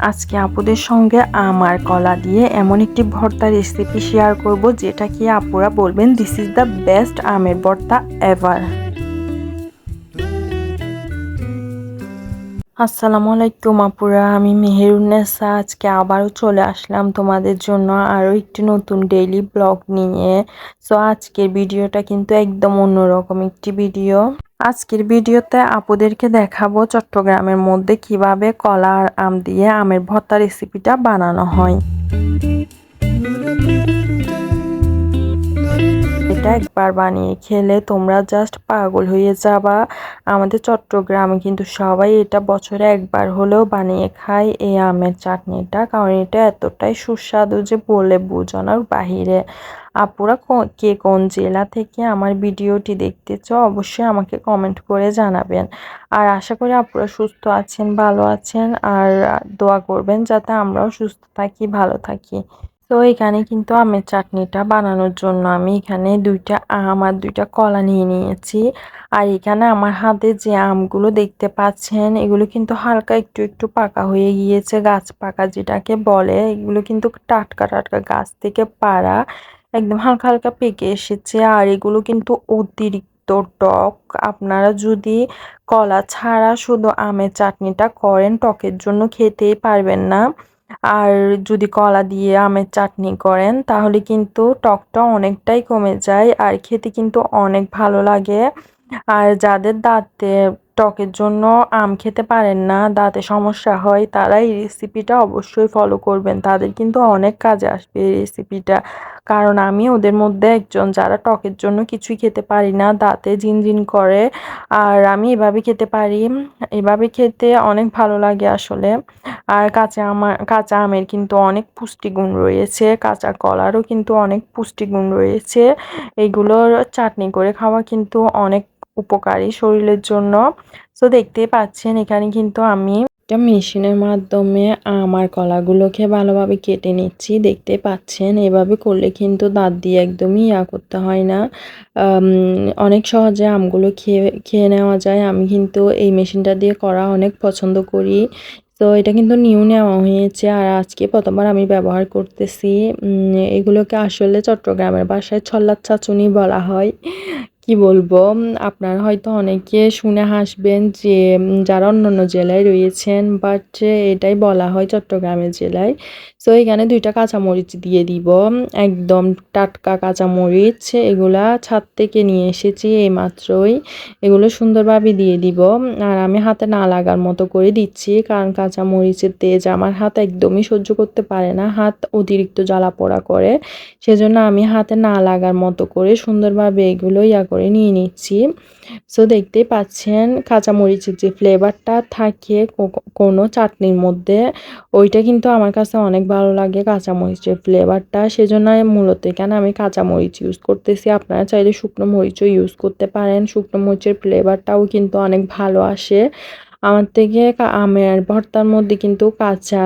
আজকে আপুদের সঙ্গে আমার কলা দিয়ে এমন একটি ভর্তা রেসিপি শেয়ার করব, যেটা কি আপুরা বলবেন দিস ইজ দ্য বেস্ট আমের ভর্তা এভার আসসালামু আলাইকুম আপুরা, আমি মেহেরুন্নেসা আজকে আবারও চলে আসলাম তোমাদের জন্য আরও একটি নতুন ডেইলি ব্লগ নিয়ে। সো আজকের ভিডিওটা কিন্তু একদম অন্যরকম একটি ভিডিও। আজকের ভিডিওতে আপুদেরকে দেখাবো চট্টগ্রামের মধ্যে কীভাবে কলা আর আম দিয়ে আমের ভর্তা রেসিপিটা বানানো হয়। এটা একবার বানিয়ে খেলে তোমরা জাস্ট পাগল হয়ে যাবা। আমাদের চট্টগ্রামে কিন্তু সবাই এটা বছরে একবার হলেও বানিয়ে খায়। এই আমের চাটনিটা, কারণ এটা এতটাই সুস্বাদু যে বলে বোঝানোর বাহিরে। আপুরা কে কোন জেলা থেকে আমার ভিডিওটি দেখতেছ অবশ্যই আমাকে কমেন্ট করে জানাবেন। আর আশা করি আপুরা সুস্থ আছেন, ভালো আছেন, আর দোয়া করবেন যাতে আমরাও সুস্থ থাকি, ভালো থাকি। তো এখানে কিন্তু আমের চাটনিটা বানানোর জন্য আমি এখানে দুইটা আম আর দুইটা কলা নিয়ে নিয়েছি। আর এখানে আমার হাতে যে আমগুলো দেখতে পাচ্ছেন, এগুলো কিন্তু হালকা একটু একটু পাকা হয়ে গিয়েছে, গাছ পাকা যেটাকে বলে। এগুলো কিন্তু টাটকা টাটকা গাছ থেকে পাড়া, একদম হালকা হালকা পেকে এসেছে। আর এগুলো কিন্তু অতিরিক্ত টক। আপনারা যদি কলা ছাড়া শুধু আমের চাটনিটা করেন, টকের জন্য খেতেই পারবেন না। আর যদি কলা দিয়ে আমের চাটনি করেন, তাহলে কিন্তু টকটা অনেকটাই কমে যায় আর খেতে কিন্তু অনেক ভালো লাগে। আর যাদের দাঁতে টকের জন্য আম খেতে পারেন না, দাঁতে সমস্যা হয় তারা এই রেসিপিটা অবশ্যই ফলো করবেন। তাদের কিন্তু অনেক কাজে আসবে এই রেসিপিটা কারণ আমি ওদের মধ্যে একজন যারা টকের জন্য কিছুই খেতে পারি না, দাঁতে ঝিনঝিন করে, আর আমি এভাবে খেতে পারি। এভাবে খেতে অনেক ভালো লাগে আসলে। আর কাঁচা আমার কাঁচা আমের কিন্তু অনেক পুষ্টিগুণ রয়েছে, কাঁচা কলারও কিন্তু অনেক পুষ্টিগুণ রয়েছে। এগুলোর চাটনি করে খাওয়া কিন্তু অনেক উপকারী শরীরের জন্য। সো দেখতে পাচ্ছেন, এখানে কিন্তু আমি একটা মেশিনের মাধ্যমে আমার কলাগুলোকে ভালোভাবে কেটে নিচ্ছি। দেখতে পাচ্ছেন, এভাবে করলে কিন্তু দাঁত দিয়ে একদমই ইয়া করতে হয় না। অনেক সহজে আমগুলো খেয়ে খেয়ে নেওয়া যায়। আমি কিন্তু এই মেশিনটা দিয়ে করা অনেক পছন্দ করি। তো, এটা কিন্তু নিউ নেওয়া হয়েছে আর আজকে প্রথমবার আমি ব্যবহার করতেছি। এগুলোকে আসলে চট্টগ্রামের বাসায় ছল্লার চাচুনি বলা হয়। কি বলব আপনারা হয়তো অনেকে শুনে হাসবেন যে যারা অন্যান্য জেলায় রয়েছেন বাট এটাই বলা হয় চট্টগ্রামের জেলায় সো এখানে দুইটা কাঁচামরিচ দিয়ে দিব। একদম টাটকা কাঁচামরিচ, এগুলা ছাদ থেকে নিয়ে এসেছি এই মাত্রই এগুলো সুন্দরভাবে দিয়ে দিব। আর আমি হাতে না লাগার মতো করে দিচ্ছি, কারণ কাঁচামরিচের তেজ আমার হাত একদমই সহ্য করতে পারে না, হাত অতিরিক্ত জ্বালা পোড়া করে। সেজন্য আমি হাতে না লাগার মতো করে সুন্দরভাবে এগুলো ইয়া করে নিয়ে নিচ্ছি। সো দেখতেই পাচ্ছেন কাঁচামরিচের যে ফ্লেভারটা থাকে কোনো চাটনির মধ্যে, ওইটা কিন্তু আমার কাছে অনেক ভালো লাগে কাঁচামরিচের ফ্লেভারটা সেজন্য মূলত এখানে আমি কাঁচামরিচ ইউজ করতেছি। আপনারা চাইলে শুকনো মরিচও ইউজ করতে পারেন। শুকনো মরিচের ফ্লেভারটাও কিন্তু অনেক ভালো আসে। আমার থেকে আমের ভর্তার মধ্যে কিন্তু কাঁচা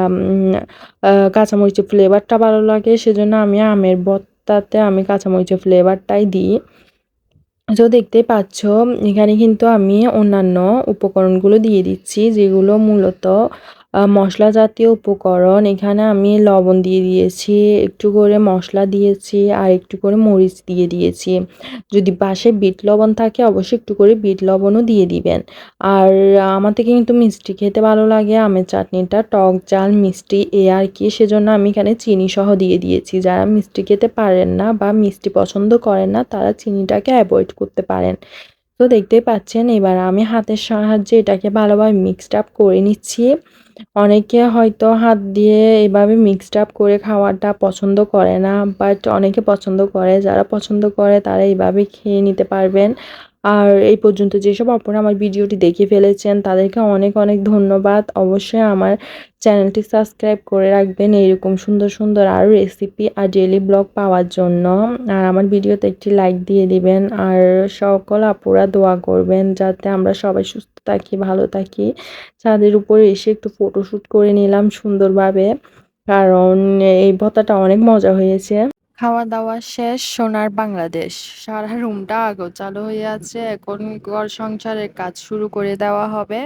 কাঁচামরিচের ফ্লেভারটা ভালো লাগে। সেজন্য আমি আমের ভর্তাতে আমি কাঁচামরিচের ফ্লেভারটাই দিই। তো দেখতে পাচ্ছ এখানে কিন্তু আমি অন্যান্য উপকরণগুলো দিয়ে দিচ্ছি যেগুলো মূলত মশলা জাতীয় উপকরণ। এখানে আমি লবণ দিয়ে দিয়েছি, একটু করে মশলা দিয়েছি আর একটু করে মরিচ দিয়ে দিয়েছি। যদি পাশে বিট লবণ থাকে, অবশ্যই একটু করে বিট লবণও দিয়ে দিবেন। আর আমার থেকে কিন্তু মিষ্টি খেতে ভালো লাগে। আমের চাটনিটা, টক জাল, মিষ্টি, এ আর কি। সেজন্য আমি এখানে চিনি সহ দিয়ে দিয়েছি। যারা মিষ্টি খেতে পারেন না বা মিষ্টি পছন্দ করেন না, তারা চিনিটাকে অ্যাভয়েড করতে পারেন। তো দেখতেই পাচ্ছেন, এবার আমি হাতের সাহায্যে এটাকে ভালোভাবে মিক্সড আপ করে নিচ্ছি। অনেকে হয়তো হাত দিয়ে এভাবে মিক্সড আপ করে খাওয়াটা পছন্দ করে না বাট অনেকে পছন্দ করে। যারা পছন্দ করে তারা এইভাবে খেয়ে নিতে পারবেন। আর এই পর্যন্ত যেসব আপনারা আমার ভিডিওটি দেখে ফেলেছেন, তাদেরকে অনেক অনেক ধন্যবাদ। অবশ্যই আমার চ্যানেলটি সাবস্ক্রাইব করে রাখবেন এইরকম সুন্দর সুন্দর আরও রেসিপি আর ডেলি ব্লগ পাওয়ার জন্য। আর আমার ভিডিওতে একটি লাইক দিয়ে দিবেন। আর সকল আপুরা দোয়া করবেন যাতে আমরা সবাই সুস্থ থাকি, ভালো থাকি। ছাদের উপরে এসে একটু ফটোশ্যুট করে নিলাম সুন্দরভাবে। কারণ এই ভত্তাটা অনেক মজা হয়েছে। খাওয়া দাওয়া শেষ, সোনার বাংলাদেশ। সারা রুমটা আগো চালু হয়ে আছে। এখন ঘর সংসারের কাজ শুরু করে দেওয়া হবে।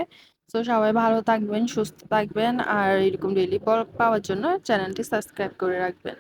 তো সবাই ভালো থাকবেন, সুস্থ থাকবেন। আর এরকম ব্লগ পাওয়ার জন্য চ্যানেলটি সাবস্ক্রাইব করে রাখবেন।